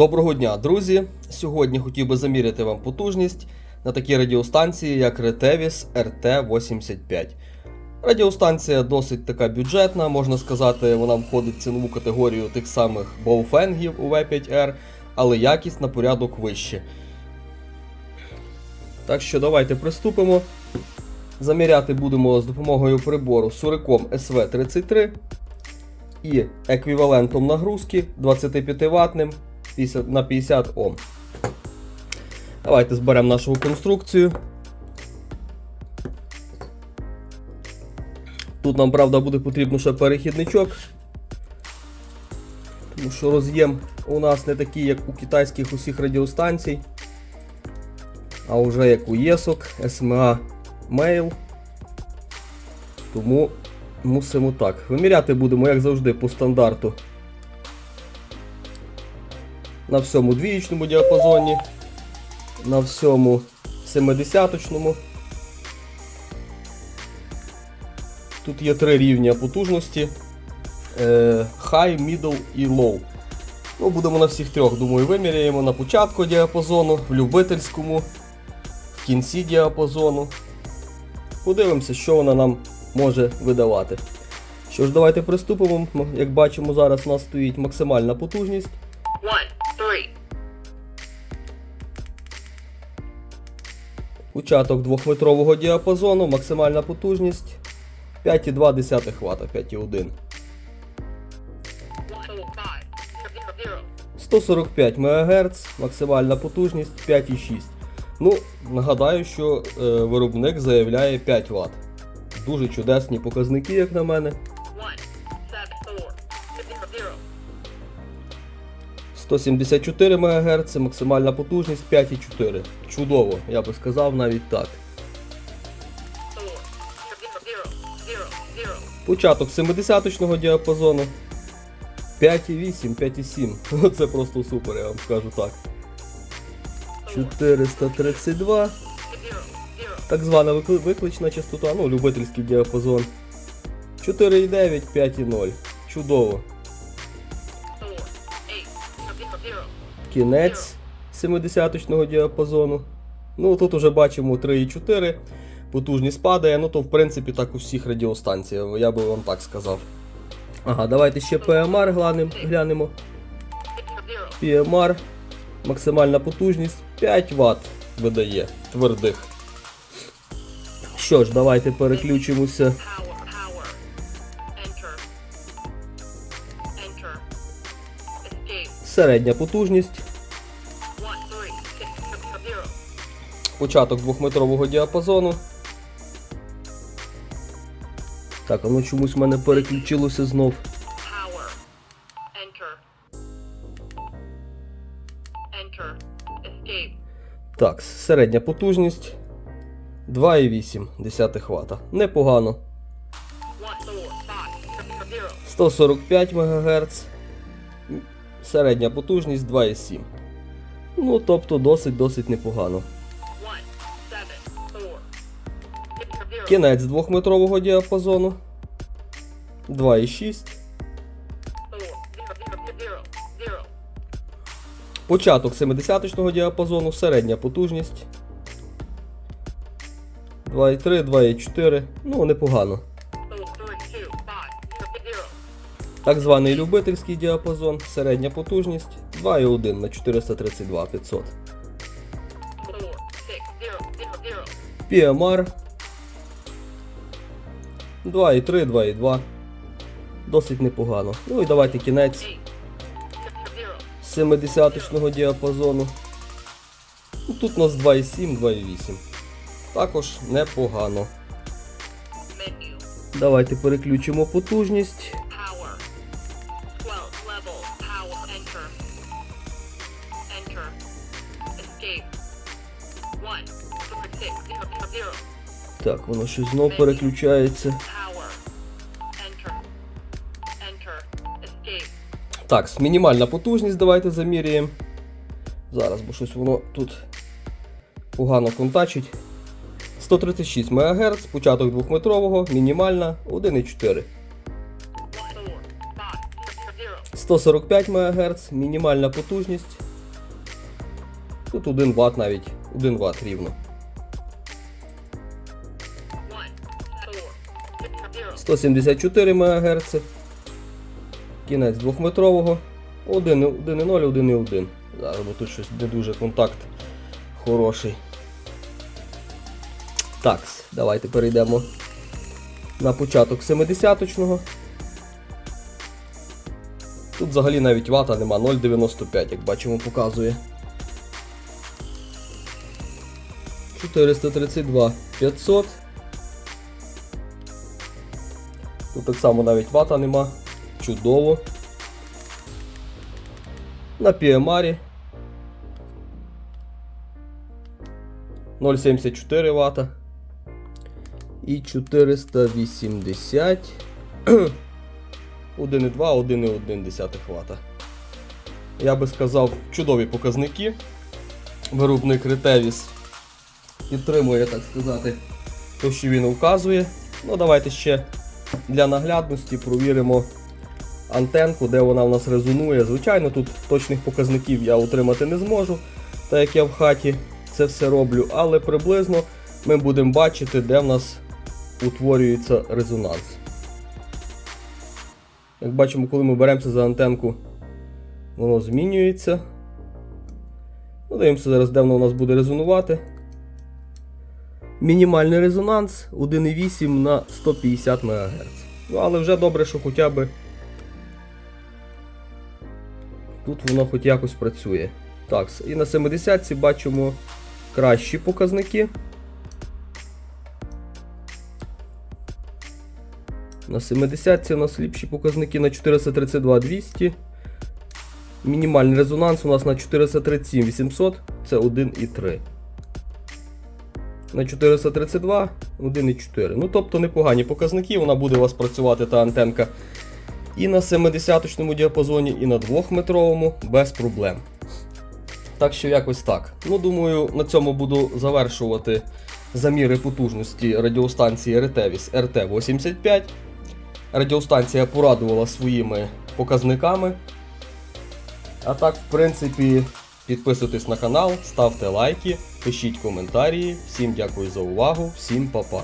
Доброго дня, друзі! Сьогодні хотів би заміряти вам потужність на такій радіостанції, як Retevis RT85. Радіостанція досить така бюджетна, можна сказати, вона входить в цінову категорію тих самих Baofengів у V5R, але якість на порядок вище. Так що давайте приступимо. Заміряти будемо з допомогою прибору Suricom SV33 і еквівалентом нагрузки 25 ватним 50 на 50 Ом. Давайте зберемо нашу конструкцію. Тут нам, правда, буде потрібно ще перехідничок. Тому що роз'єм у нас не такий, як у китайських усіх радіостанцій, а вже як у ЄСОК, SMA Mail. Тому мусимо так. Виміряти будемо, як завжди, по стандарту. На всьому двієчному діапазоні, на всьому 70-точному. Тут є три рівня потужності: е, High, Middle і Low. Ну, будемо на всіх трьох, думаю, виміряємо на початку діапазону, в любительському, в кінці діапазону. Подивимося, що вона нам може видавати. Що ж, давайте приступимо. Як бачимо, зараз у нас стоїть максимальна потужність. Початок 2-метрового діапазону, максимальна потужність 5,2 Вт, 5,1. one, four, five, zero, zero, 145 МГц, максимальна потужність 5,6. Ну, нагадаю, що е, виробник заявляє 5 Вт. Дуже чудесні показники, як на мене. 174 МГц, максимальна потужність 5,4. Чудово, я би сказав навіть так. Початок 70-точного діапазону 5,8, 5,7. Це просто супер, я вам скажу так. 432. zero, zero, Так звана викли- виклична частота, ну, любительський діапазон. 4,9, 5,0. Чудово. Кінець 70-точного діапазону. Ну, тут уже бачимо 3,4. Потужність падає, ну то в принципі так у всіх радіостанціях, я би вам так сказав. Ага, давайте ще PMR глянемо. PMR, максимальна потужність 5 Вт видає твердих. Що ж, давайте переключимося. Середня потужність. Початок двохметрового діапазону. Так, воно чомусь в мене переключилося знов. Так, середня потужність 2,8 Вт. Непогано. one, four, five, zero, zero, 145 МГц. Середня потужність 2,7. Ну, тобто досить-досить непогано. Кінець двохметрового діапазону 2,6. four, zero, zero, zero, zero, Початок 70-точного діапазону, середня потужність. 2,3, 2,4. Ну, непогано. Так званий любительський діапазон, середня потужність 2,1 на 432 500. four, six, zero, zero, zero, PMR 2,3, 2,2. Досить непогано. Ну і давайте кінець eight, zero, zero, 70-точного діапазону. Ну, Тут у нас 2,7, 2,8. Також непогано. Давайте переключимо потужність. Так, воно щось знов переключається. Так, мінімальна потужність давайте заміряємо. Зараз, бо щось воно тут погано контачить. 136 МГц, початок 2-метрового, мінімальна 1,4. one, four, five, zero, zero, 145 МГц, мінімальна потужність Тут 1 Вт навіть, 1 Вт рівно. One, four, zero. 174 МГц. Кінець двохметрового. 1, 1,0, 1,1. Зараз, бо тут щось не дуже контакт хороший. Так, давайте перейдемо на початок 70-точного. Тут взагалі навіть вата нема 0,95, як бачимо, показує. 432 500. Тут так само навіть вата нема. Чудово. На PMR 0,74 Вт. І 480. 1,2, 1,1 Вт. Я би сказав, чудові показники. Виробник Retevis підтримує, так сказати, те, що він вказує. Ну, давайте ще для наглядності провіримо антенку, де вона в нас резонує. Звичайно, тут точних показників я отримати не зможу, так як я в хаті це все роблю, але приблизно ми будемо бачити, де в нас утворюється резонанс. Як бачимо, коли ми беремося за антенку, воно змінюється. Ну, Дивимося зараз, де воно у нас буде резонувати. Мінімальний резонанс 1,8 на 150 МГц. Ну, але вже добре, що хоча б тут воно хоч якось працює. Так, і на 70 бачимо кращі показники. На 70 у нас ліпші показники на 432 200. Мінімальний резонанс у нас на 437 800, це 1,3 на 432, 1,4. Ну, тобто непогані показники, вона буде у вас працювати та антенка і на 70-точному діапазоні, і на 2-метровому без проблем. Так що якось так. Ну, думаю, на цьому буду завершувати заміри потужності радіостанції Retevis RT85. Радіостанція порадувала своїми показниками. А так, в принципі, підписуйтесь на канал, ставте лайки, пишіть коментарі. Всім дякую за увагу, всім па-па.